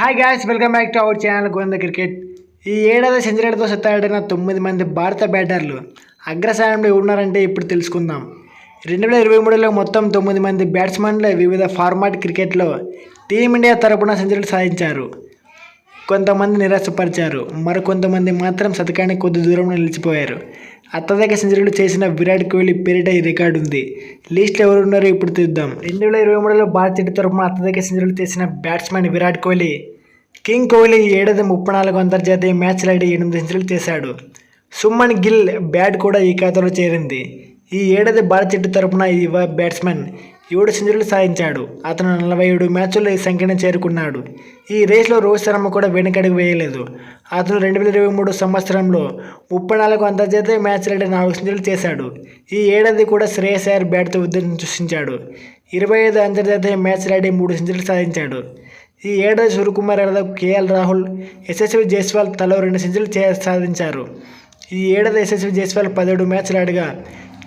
Hi guys welcome back to our channel Govinda cricket ఈ ఏడాది సెంచరీలతో సత్తాడిన తొమ్మిది మంది భారత బ్యాటర్లు అగ్రస్థానంలో ఉన్నారంటే ఇప్పుడు తెలుసుకుందాం. రెండు వేల ఇరవై మూడులో మొత్తం తొమ్మిది మంది బ్యాట్స్మెన్లు వివిధ ఫార్మాట్ క్రికెట్లో టీమిండియా తరపున సెంచరీలు సాధించారు. కొంతమంది నిరాశపరిచారు మరికొంతమంది మాత్రం శతకానికి కొద్ది దూరంలో నిలిచిపోయారు. అత్యధిక సెంచరీలు చేసిన విరాట్ కోహ్లీ పేరిట ఈ రికార్డు ఉంది. లిస్ట్లో ఎవరు ఉన్నారో ఇప్పుడు చూద్దాం. రెండు వేల ఇరవై మూడులో భారత జట్టు తరపున అత్యధిక సెంచరీలు చేసిన బ్యాట్స్మెన్ విరాట్ కోహ్లీ కింగ్ కోహ్లీ ఏడాది ముప్పై నాలుగు అంతర్జాతీయ మ్యాచ్లు ఆడి ఎనిమిది సెంచరీలు చేశాడు. సుమన్ గిల్ బ్యాట్ కూడా ఈ ఖాతాలో చేరింది. ఈ ఏడాది భారత జట్టు తరఫున ఈ యువ బ్యాట్స్మెన్ ఏడు సెంచరీలు సాధించాడు. అతను నలభై ఏడు మ్యాచ్ల్లో ఈ సంఖ్యను చేరుకున్నాడు. ఈ రేస్లో రోహిత్ శర్మ కూడా వెనుకడుగు వేయలేదు. అతను రెండు వేల ఇరవై మూడు సంవత్సరంలో ముప్పై నాలుగు అంతర్జాతీయ మ్యాచ్లు నాలుగు సెంచరీలు చేశాడు. ఈ ఏడాది కూడా శ్రేయస్ అయ్యర్ బ్యాట్తో ఉద్దేశం సృష్టించాడు. ఇరవై ఐదు అంతర్జాతీయ మ్యాచ్లాడి మూడు సెంచరీలు సాధించాడు. ఈ ఏడాది సూర్యకుమార్ యాదవ్ కేఎల్ రాహుల్ యశస్వి జైస్వాల్ తలో రెండు సెంచరీలు చే సాధించారు. ఈ ఏడాది యశస్వి జైస్వాల్ పదిహేడు మ్యాచ్లు ఆడగా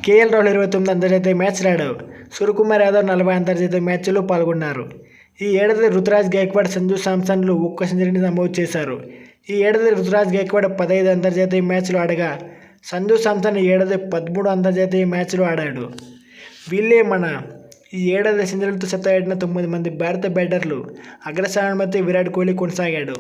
కేఎల్ రాహుల్ ఇరవై తొమ్మిది అంతర్జాతీయ మ్యాచ్లు ఆడావు సూర్యకుమార్ యాదవ్ నలభై అంతర్జాతీయ మ్యాచ్ల్లో పాల్గొన్నారు. ఈ ఏడాది రుతురాజ్ గైక్వాడ్ సంజు సామ్సన్లు ఒక్క సెంచరీని నమోదు చేశారు. ఈ ఏడాది రుతురాజ్ గైక్వాడ్ పదహైదు అంతర్జాతీయ మ్యాచ్లు ఆడగా సంజు సామ్సన్ ఈ ఏడాది పదమూడు అంతర్జాతీయ మ్యాచ్లు ఆడాడు. వీళ్ళే మన ఈ ఏడాది సెంచరీలతో సత్తాడిన తొమ్మిది మంది భారత బ్యాటర్లు అగ్రస్థానంలో విరాట్ కోహ్లీ కొనసాగాడు.